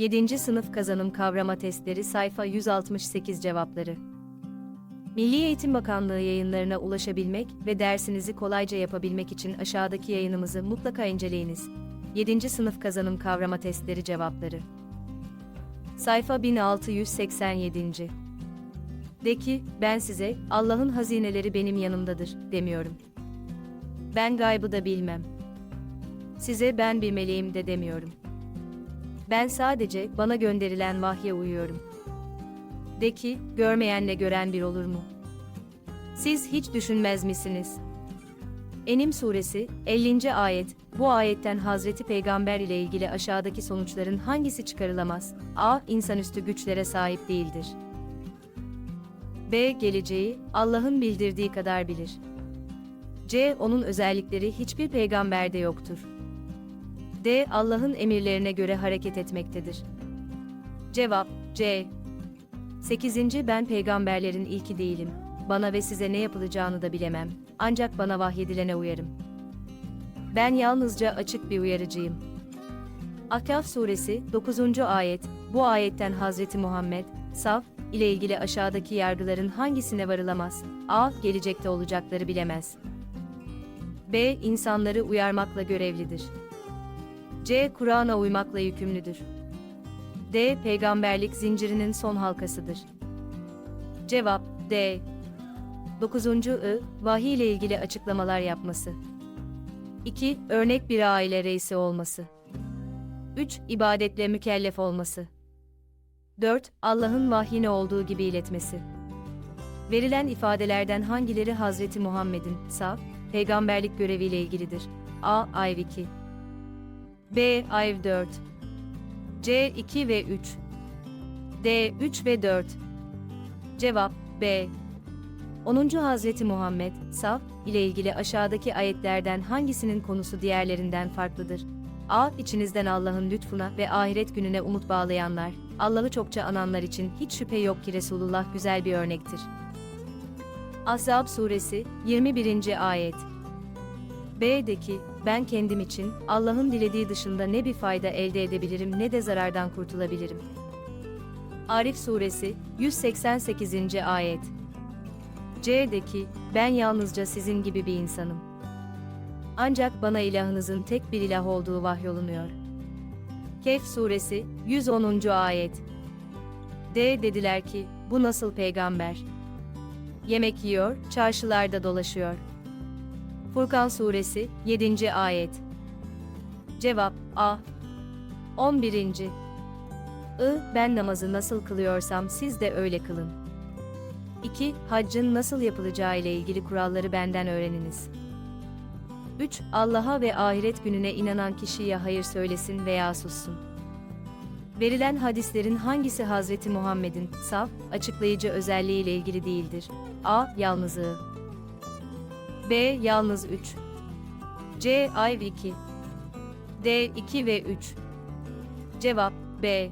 7. Sınıf Kazanım Kavrama Testleri Sayfa 168 Cevapları Milli Eğitim Bakanlığı yayınlarına ulaşabilmek ve dersinizi kolayca yapabilmek için aşağıdaki yayınımızı mutlaka inceleyiniz. 7. Sınıf Kazanım Kavrama Testleri Cevapları Sayfa 1687. De ki, ben size, Allah'ın hazineleri benim yanımdadır, demiyorum. Ben gaybı da bilmem. Size ben bir meleğim de demiyorum. Ben sadece bana gönderilen vahye uyuyorum. De ki, görmeyenle gören bir olur mu? Siz hiç düşünmez misiniz? Enim suresi 50. ayet. Bu ayetten Hazreti Peygamber ile ilgili aşağıdaki sonuçların hangisi çıkarılamaz? A. İnsanüstü güçlere sahip değildir. B. Geleceği Allah'ın bildirdiği kadar bilir. C. Onun özellikleri hiçbir peygamberde yoktur. D. Allah'ın emirlerine göre hareket etmektedir. Cevap C. 8. Ben peygamberlerin ilki değilim. Bana ve size ne yapılacağını da bilemem. Ancak bana vahyedilene uyarım. Ben yalnızca açık bir uyarıcıyım. Akaf suresi 9. ayet. Bu ayetten Hazreti Muhammed, Saf ile ilgili aşağıdaki yargıların hangisine varılamaz? A. Gelecekte olacakları bilemez. B. insanları uyarmakla görevlidir. C. Kur'an'a uymakla yükümlüdür. D. Peygamberlik zincirinin son halkasıdır. Cevap D. 9. I. Vahiy ile ilgili açıklamalar yapması. 2. Örnek bir aile reisi olması. 3. İbadetle mükellef olması. 4. Allah'ın vahyine olduğu gibi iletmesi. Verilen ifadelerden hangileri Hazreti Muhammed'in, saf, peygamberlik göreviyle ilgilidir? A. Ayv 2 B. Ayv 4 C. 2 ve 3 D. 3 ve 4 Cevap B. 10. Hazreti Muhammed, saf ile ilgili aşağıdaki ayetlerden hangisinin konusu diğerlerinden farklıdır? A. İçinizden Allah'ın lütfuna ve ahiret gününe umut bağlayanlar, Allah'ı çokça ananlar için hiç şüphe yok ki Resulullah güzel bir örnektir. Ahzab suresi 21. ayet. B'deki ben kendim için Allah'ın dilediği dışında ne bir fayda elde edebilirim ne de zarardan kurtulabilirim. Arif suresi 188. ayet. C'deki ben yalnızca sizin gibi bir insanım. Ancak bana ilahınızın tek bir ilah olduğu vahyolunuyor. Kehf suresi 110. ayet. D dediler ki bu nasıl peygamber? Yemek yiyor, çarşılarda dolaşıyor. Furkan suresi 7. ayet. Cevap A. 11. I. Ben namazı nasıl kılıyorsam siz de öyle kılın. 2. Haccın nasıl yapılacağı ile ilgili kuralları benden öğreniniz. 3. Allah'a ve ahiret gününe inanan kişiye hayır söylesin veya sussun. Verilen hadislerin hangisi Hazreti Muhammed'in saf, açıklayıcı özelliği ile ilgili değildir? A. Yalnızlığı. B. Yalnız 3. C. Ayv 2. D. 2 ve 3. Cevap B.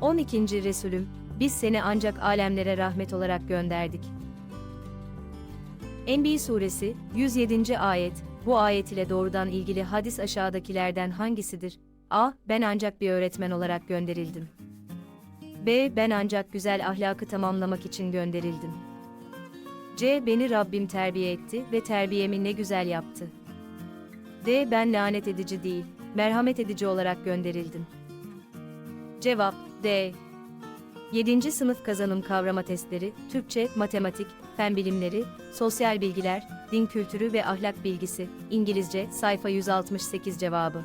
12. Resulüm, biz seni ancak alemlere rahmet olarak gönderdik. Enbiya suresi 107. ayet. Bu ayet ile doğrudan ilgili hadis aşağıdakilerden hangisidir? A. Ben ancak bir öğretmen olarak gönderildim. B. Ben ancak güzel ahlakı tamamlamak için gönderildim. C. Beni Rabbim terbiye etti ve terbiyemi ne güzel yaptı. D. Ben lanet edici değil, merhamet edici olarak gönderildim. Cevap D. 7. Sınıf Kazanım Kavrama Testleri, Türkçe, Matematik, Fen Bilimleri, Sosyal Bilgiler, Din Kültürü ve Ahlak Bilgisi, İngilizce, sayfa 168 cevabı.